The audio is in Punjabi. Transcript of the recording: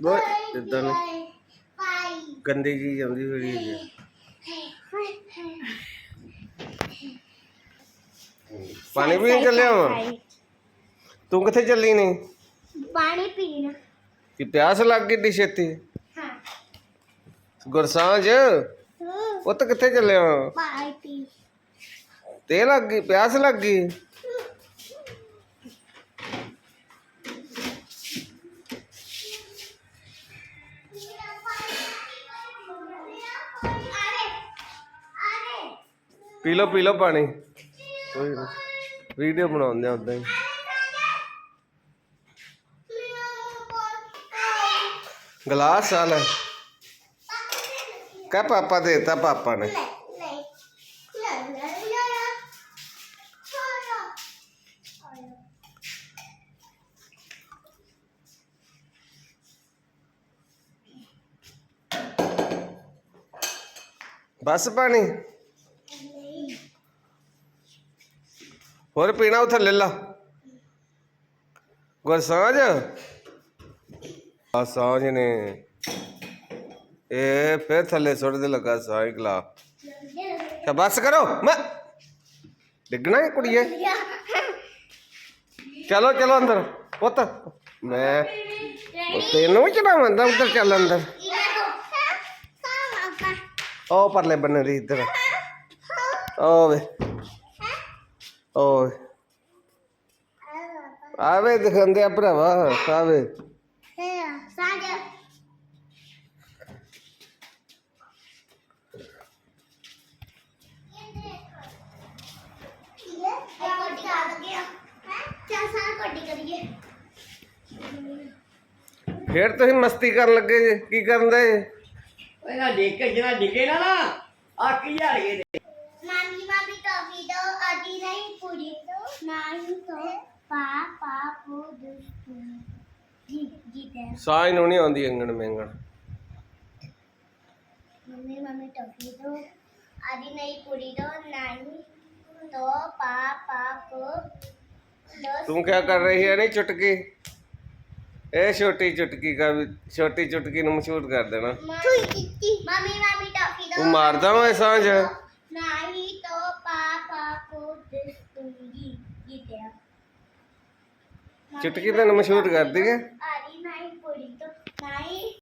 ਬਹੁਤ ਇਦਾਂ ਗੰਦੀ ਜੀ ਆਉਂਦੀ ਹੋਈ ਹੈ। ਪਾਣੀ ਪੀਣ ਚੱਲਿਆ ਵਾਂ ਤੂੰ ਕਿੱਥੇ ਚੱਲੀ ਨਹੀਂ ਪਾਣੀ ਪੀਣਾ। ਕਿ ਪਿਆਸ ਲੱਗ ਗਈ ਡੀ ਛੇਤੀ? ਗੁਰਸਾਂਝ ਉਹ ਕਿੱਥੇ ਚੱਲਿਆ? ਵਾਂ? ਤੇ ਲੱਗ ਗਈ, ਪਿਆਸ ਲੱਗ ਗਈ? ਪੀ ਲਓ ਪੀ ਲਓ ਪਾਣੀ। ਕੋਈ ਵੀਡੀਓ ਬਣਾਉਂਦੇ ਆ ਉਦਾਂ ਹੀ। ਗਲਾਸ ਆ ਕਹ ਪਾਪਾ ਦੇਤਾ ਪਾਪਾ ਨੇ। ਬਸ ਪਾਣੀ। ਹੋਰ ਪੀਣਾ ਉਥੇ ਲੈ ਲਾ। ਗੁਰਸਾਂਝ ਆ ਸਾਂਝ ਨੇ। ਇਹ ਫਿਰ ਥੱਲੇ ਸੁੱਟ ਦੇ ਲੱਗਾ ਸਾਈਕਲਾ ਤਾਂ ਬਸ ਕਰੋ, ਮੈਂ ਡਿੱਗਣਾ ਹੈ ਕੁੜੀਏ। ਚਲੋ ਚਲੋ ਅੰਦਰ, ਪੁੱਤ। ਮੈਂ ਤੈਨੂੰ ਵੀ ਚੜਾਵਾਂਦਾ, ਉੱਧਰ ਚੱਲ ਅੰਦਰ। ਉਹ ਪਰਲੇ ਬੰਨੇ ਦੀ ਇੱਧਰ। ਓਵੇ ਓਏ ਆਵੇ ਦਿਖਾਉਂਦੇ ਆ ਭਰਾਵਾ ਆਵੇ ਕਰੀਏ? ਫੇਰ ਤੁਸੀਂ ਮਸਤੀ ਕਰਨ ਲੱਗੇ ਜੇ ਕੀ ਕਰਨ ਦੇ? ਓਏ ਨਾ ਦੇਖ ਕੇ ਜਿਹੜਾ ਡਿੱਗੇ ਨਾ ਨਾ ਆ ਕੀ ਹਾਰੇ ਦੇ। ਮਾਮੀ ਮਾਮੀ ਕਾਫੀ ਦੋ ਆਦੀ ਨਹੀਂ ਪੂਰੀ। ਨਹੀਂ ਤੋਂ ਪਾ ਪਾ ਕੋ ਦੁਸਤੂ ਜੀ ਜੀ ਤੇ ਸਾਈ ਨੂੰ ਨਹੀਂ ਆਉਂਦੀ ਅੰਗਣ ਮੇਂਗਣ। ਮੰਮੀ ਮੰਮੀ ਟੋਫੀ ਦੋ ਆਦੀ ਨਹੀਂ ਪੂਰੀ ਦੋ ਨਹੀਂ ਤੋਂ ਪਾ ਪਾ ਕੋ ਤੂੰ ਕੀ ਕਰ ਰਹੀ ਹੈ? ਨਹੀਂ ਚੁਟਕੀ। ਇਹ ਛੋਟੀ ਚੁਟਕੀ ਦਾ ਛੋਟੀ ਚੁਟਕੀ ਨੂੰ ਮਸ਼ਹੂਰ ਕਰ ਦੇਣਾ। ਤੂੰ ਮਾਰਦਾ ਵਾ ਸਾਂਝ? नहीं ਚੁਟਕੀ ਤੈਨੂੰ ਮਸ਼ਹੂਰ ਕਰਦੀ ਹੈ? अरे नहीं पूरी तो नहीं